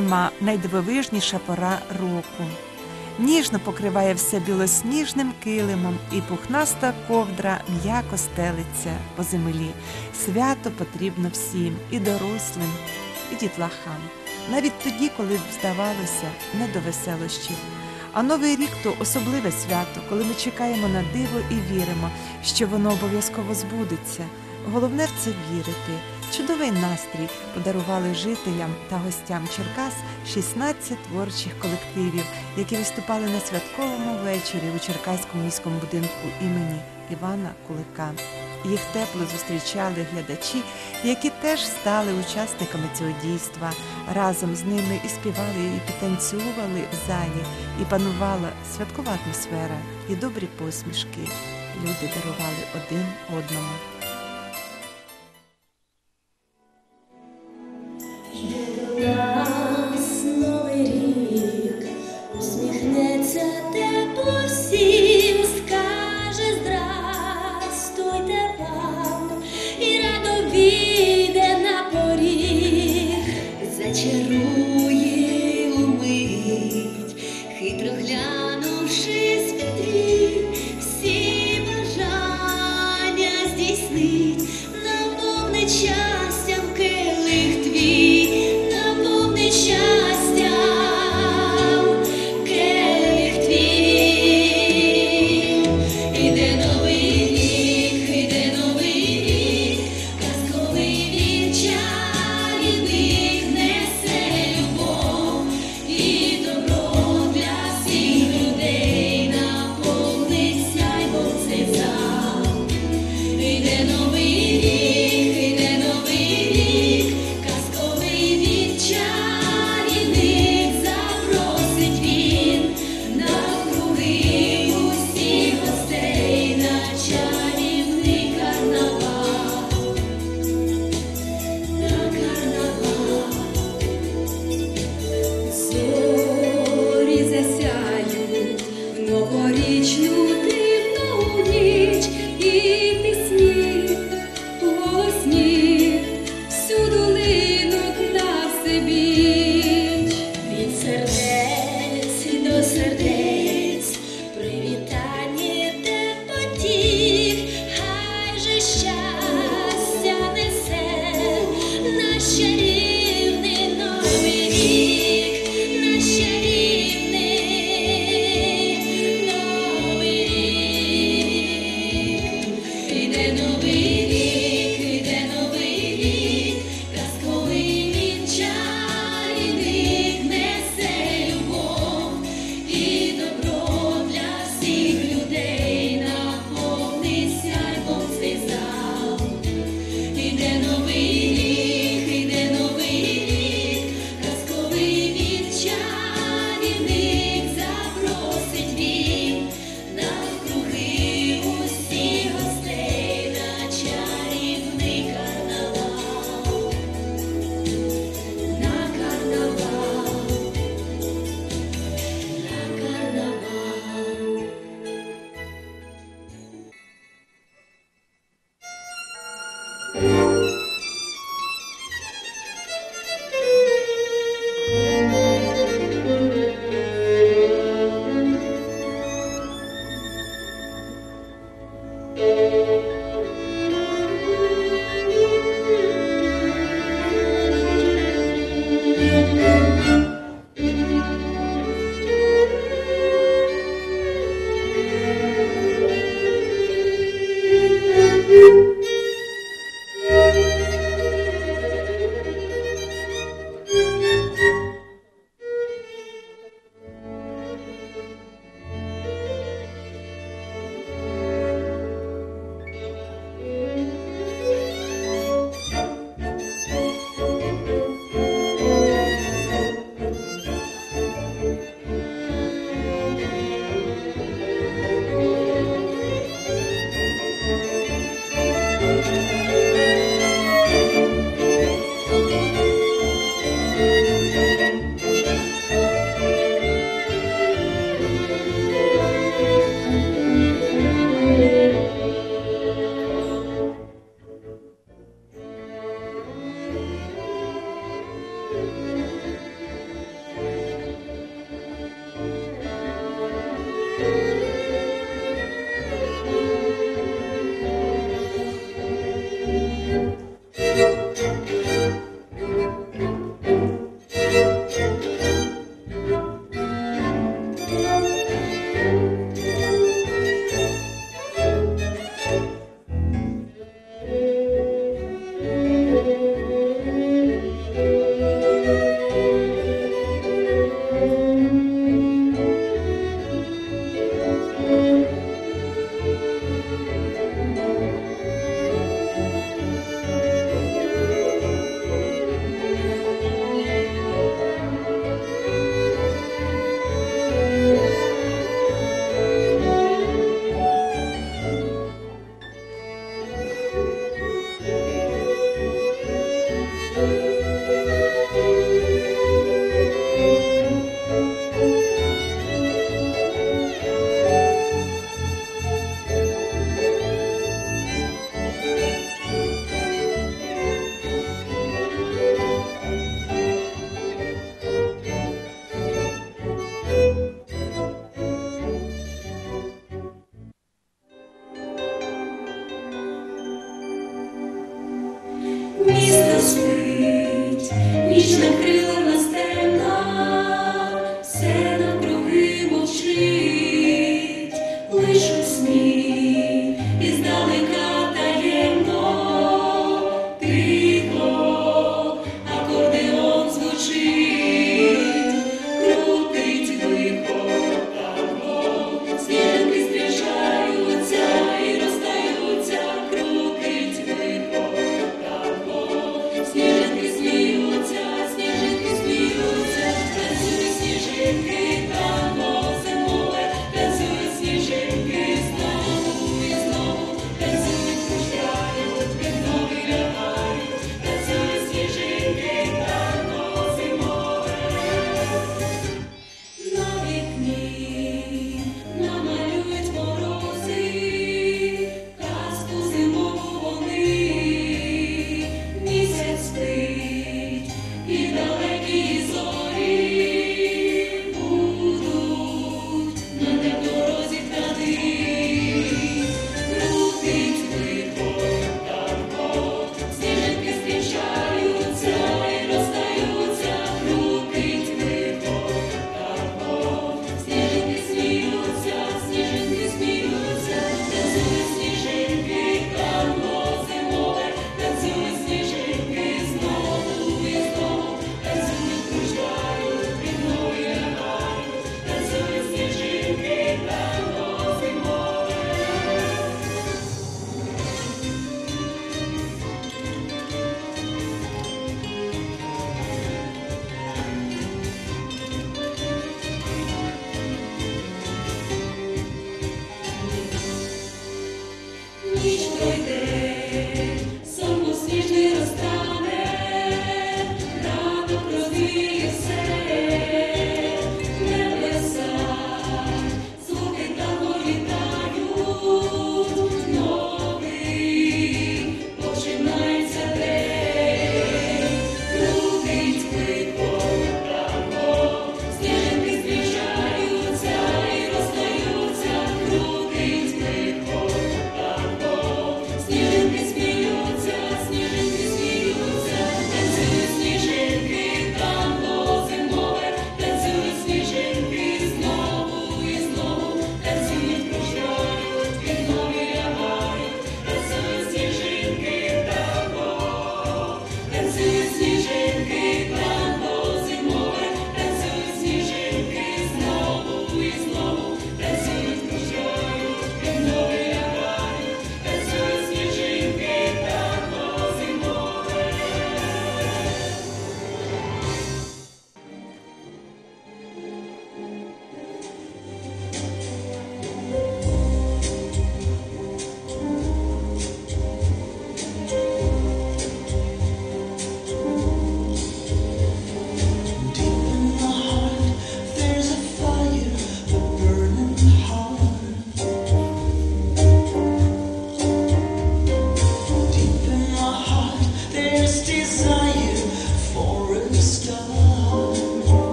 зима найдивовижніша пора року. Ніжно покриває все білосніжним килимом, і пухнаста ковдра м'яко стелиться по землі. Свято потрібно всім, і дорослим, і дітлахам. Навіть тоді, коли б здавалося, не до веселощів. А новий рік то особливе свято, коли ми чекаємо на диво і віримо, що воно обов'язково збудеться. Головне в це вірити. Чудовий настрій подарували жителям та гостям Черкас 16 творчих колективів, які виступали на святковому вечорі у Черкаському міському будинку імені Івана Кулика. Їх тепло зустрічали глядачі, які теж стали учасниками цього дійства. Разом з ними і співали, і підтанцювали в залі, і панувала святкова атмосфера, і добрі посмішки. Люди дарували один одному. хитро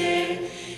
say